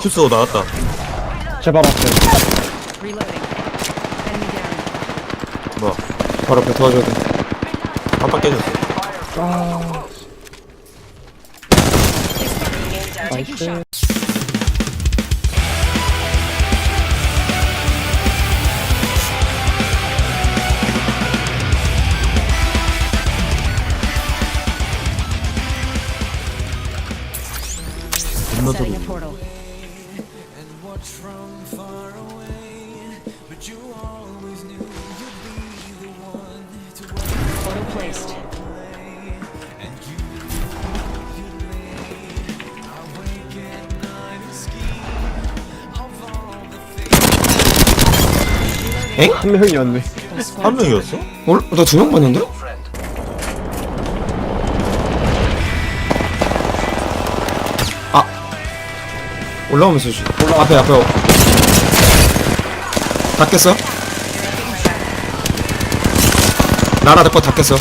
큐스가 나왔다. 제발 앞에 Reloading. Enemy down. 뭐야? 바로 앞에 도와줘야 돼 깜빡 깨졌어. Taking 나이스 Setting 소리. a portal. Portal placed. 엥? 한 명이었네 한 명이었어? 어? 나두 명 봤는데? 올라오면서 주 앞에 앞에 어. 다 깼어? 나라 내거 enemy.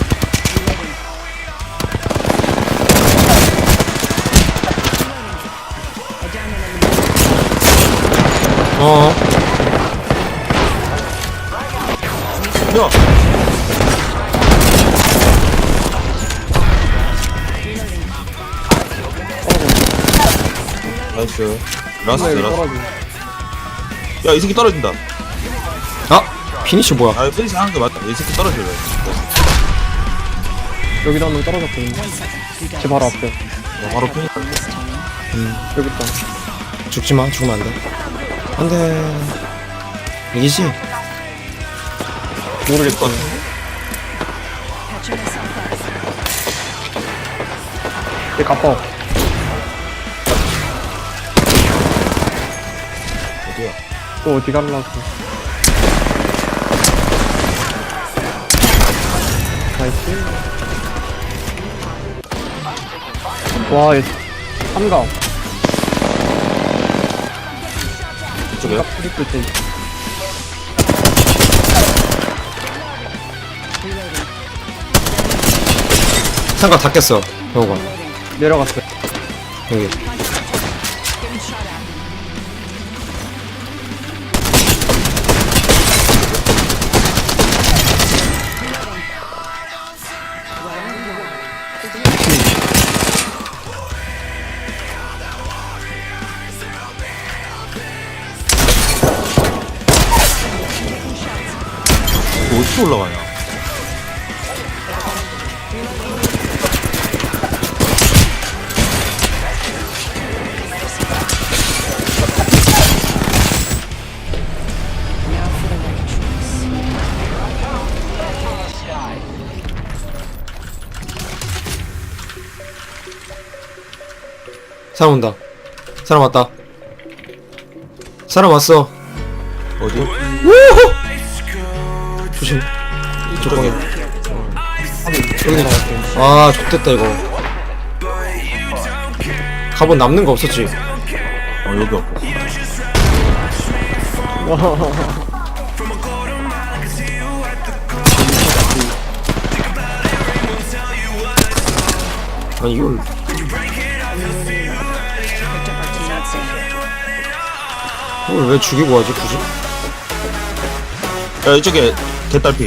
어어 야! 나이스. 라스트, 라스트. 야, 이 새끼 떨어진다. 아 피니시 뭐야 아, 프리스 하는 게 맞다. 이 새끼 떨어질래. 여기도 한명 떨어졌거든 제 바로 앞에 어, 바로 피니스. 여기 있다 죽지 마 죽으면 안돼 안돼 이기지? 모르겠다. 얘 가빠 또 어디 갈라고. 나이스. 와 얘 삼각. 때. 삼각 다 깼어 병호가. 내려갔어 여기 right choice. 사람 온다 사람 왔다 사람 왔어 어디? 조심. 이쪽 방에. 여기 아 좋됐다 이거. 갑옷 남는 거 없었지? 어, 여기 없고. 아니 이걸. 이걸 왜 죽이고 가지 굳이? 야, 이쪽에 개딸피.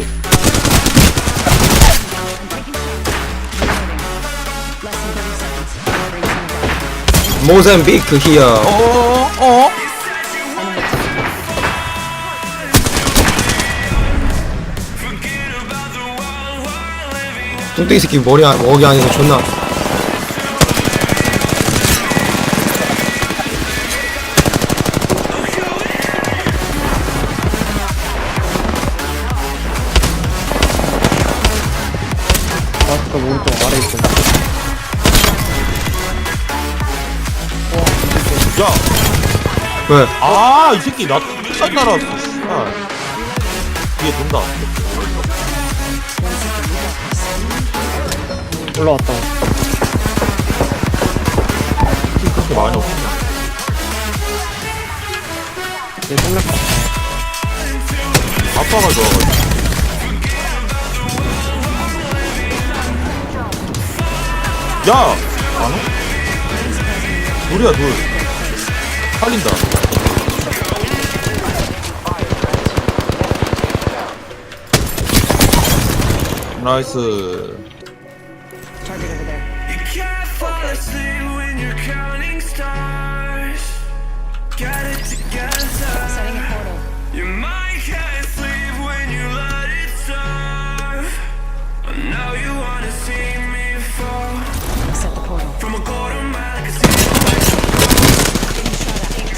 Less than 30 seconds. Rings in the dark. 모잠비크 히어 어어어? 어? 뚱땡이 새끼 머리 안, 먹이 아니고 존나 왜? 야아이 새끼 나탈 날아왔어 씨발 뒤에 돈다 올라왔다. 그렇게 많이 없어 내 생각 아빠가 좋아가지고 야! 안 와? 둘이야 둘 살린다. 나이스. Target over there. You can't fall asleep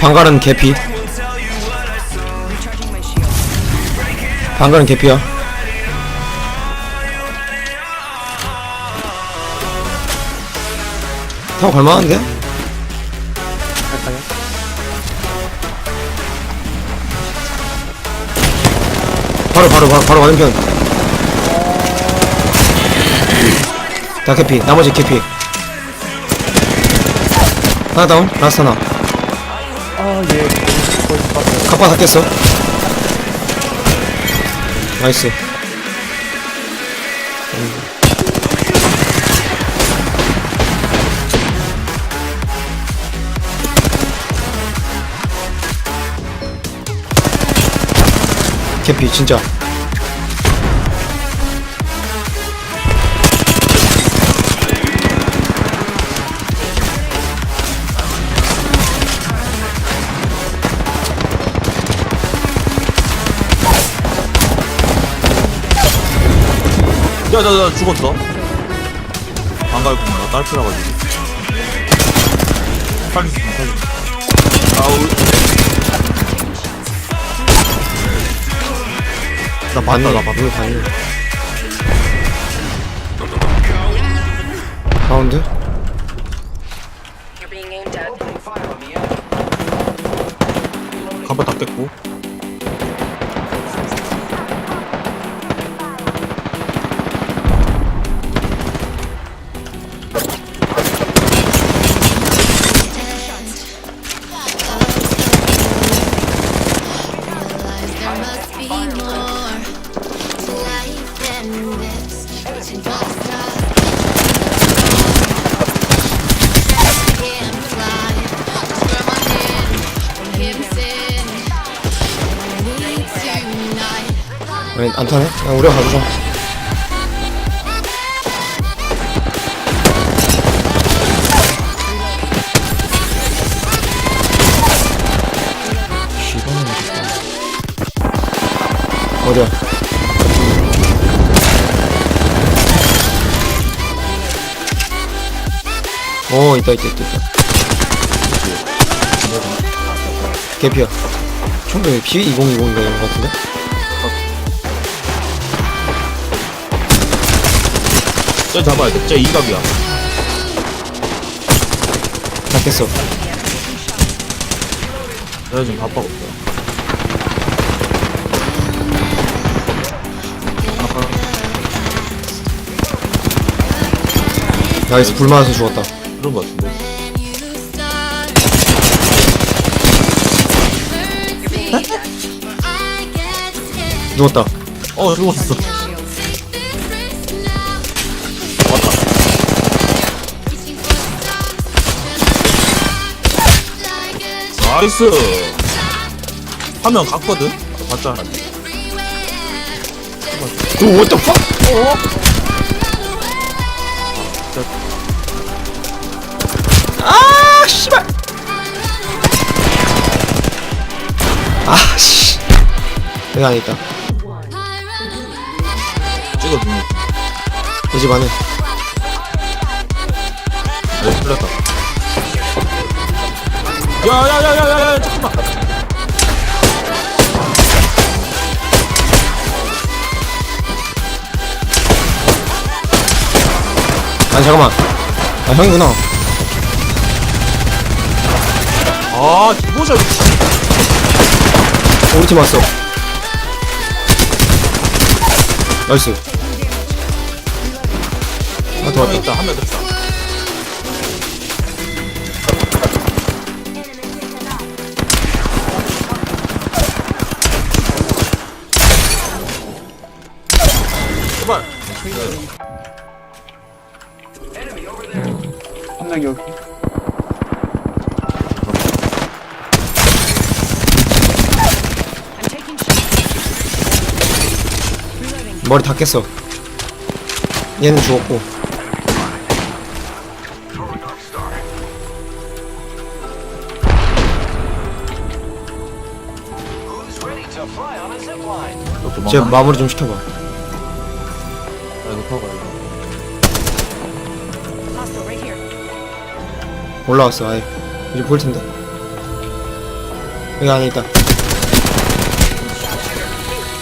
방갈은 개피. 방갈은 개피야. 타고 갈만한데? 바로 바로 바로 바로 맞은편. 다 개피. 나머지 개피. 하나 다운. 라스트 하나 빠져요 갑바 다 깼어. 나이스. 개피 진짜 야, 나, 나 죽었어. 안 갈구나. 나 딸피라가지고. 살렸어, 살렸어. 아우. 나 봤다, 나 봤다. 이거 봤네 가운데? 간판 다 깼고. 아니 안 타네? 그냥 우리가 가보자 어디야? 어 있다 있다 있다 있다 개피야 총병이 P2020인가 이런 거 같은데? 쟤 잡아야 돼. 쟤 이갑이야. 다 깼어 내가 지금 바빠 없어. 나이스 불 맞아서 죽었다 그런 거 같은데. 누웠다 어, 죽었어. A 나이스. 화면 갔거든? 봤잖아. 오 what the fuck? 아 씨발 아씨 여기 안에 있다 찍어 눈. 이집 안에 네, 풀렸다. 야, 야, 야, 야, 야, 야, 잠깐만. 아니 잠깐만 아 형이구나 아, 기보자, 미친. 어, 우리 팀 왔어 나이스 아한 도왔다 명 있다, 한명 됐다. 제발. 명 여기. 머리 다 깼어 얘는 죽었고 쟤? 마무리 좀 시켜봐 아, 이거 Hostile right here. 올라왔어 아예 이제 보일 텐데 여기 안에 있다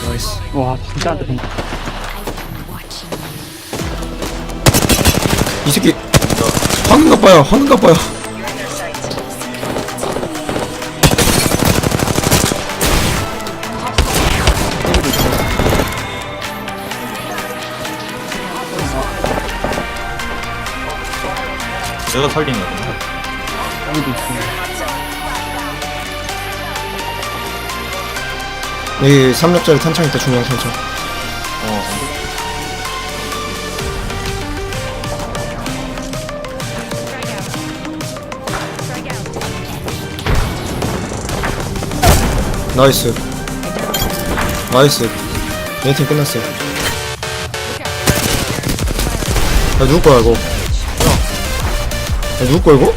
나이스 와, 진짜 안 돼. 이 새끼 황금 가빠요 황금 가빠요 내가 살린 거야. 여기도 있어. 여기 3렙짜리 탄창 있다 중량 탄창 어. 나이스 나이스 얘팀 끝났어 야 누구 거야 이거 야 누구 거야 이거?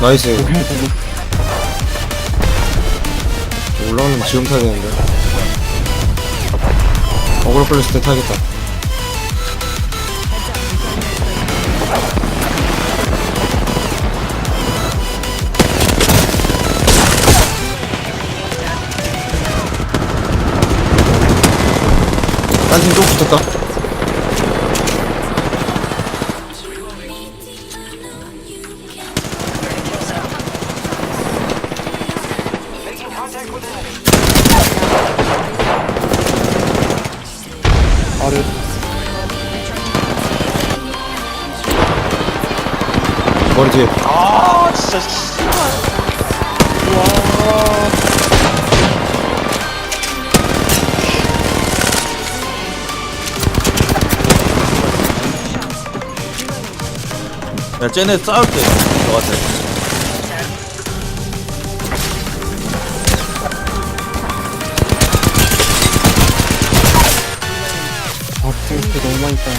나이스. 올라오면 지금 타야 되는데. 어그로 끌렸을 때 타야겠다 또 붙었다. 아래. 머리 뒤에. 아, 진짜, 야, 쟤네 싸울 때, 너 같아. 아, 탱크 너무 많이 쌓여.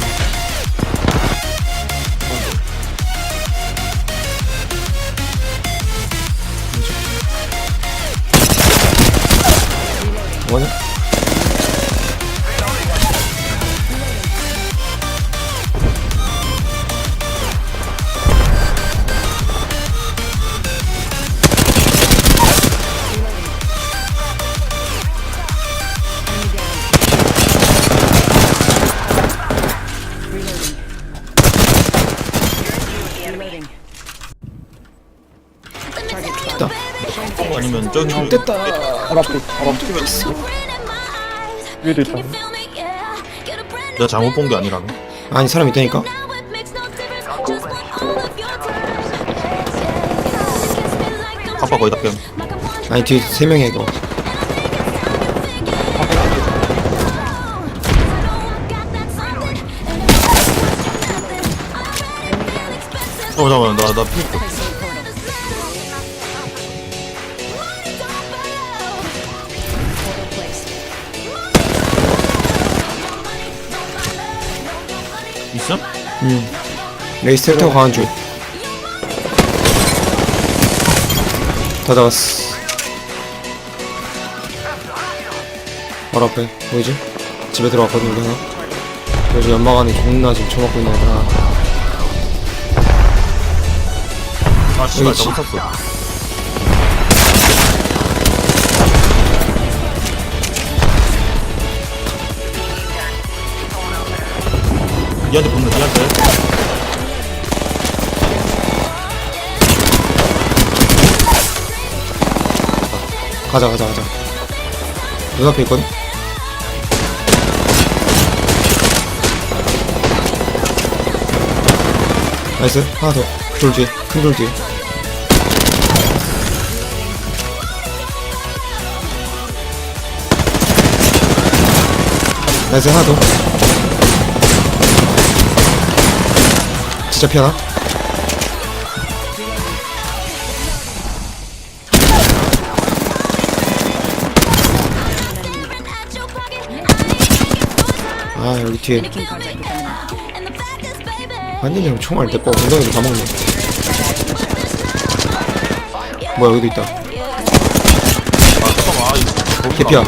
뭐냐? 아니면 저기 형. 됐다 바로 앞에, 바로 앞에. 위에도 있다. 내가 잘못 본 게 아니라네. 아니 사람 있다니까 카파 거의 다 깹. 아니 뒤에 세 명이야 이거 어, 잠깐만, 나, 나 피. 음 레이스텔 타고 가는 중 다 잡았어 바로 앞에 보이지? 집에 들어왔거든 우리 하나 그래서 연막 안에 존나 지금 쳐먹고 있는 애들 하나 아, 씨발, 여기 샀어. 니한테 붙는, 니한테. 가자 가자 가자. 눈앞에 있거든? 나이스. 하나 더돌 뒤에 큰 돌 뒤에. 나이스 하나 더 진짜 피하나? 아 여기 뒤에. 완전히 형 총알 내꺼 엉덩이로 다 먹네 뭐야 여기도 있다 개피야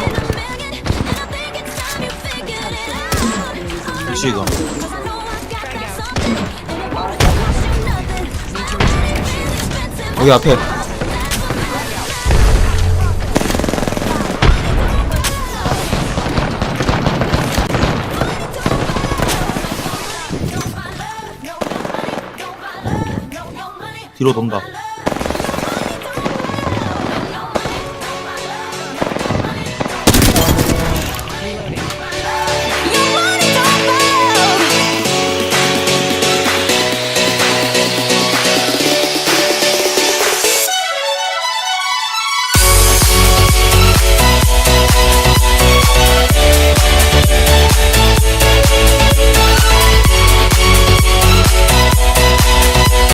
미치가 여기 앞에. 뒤로 돈다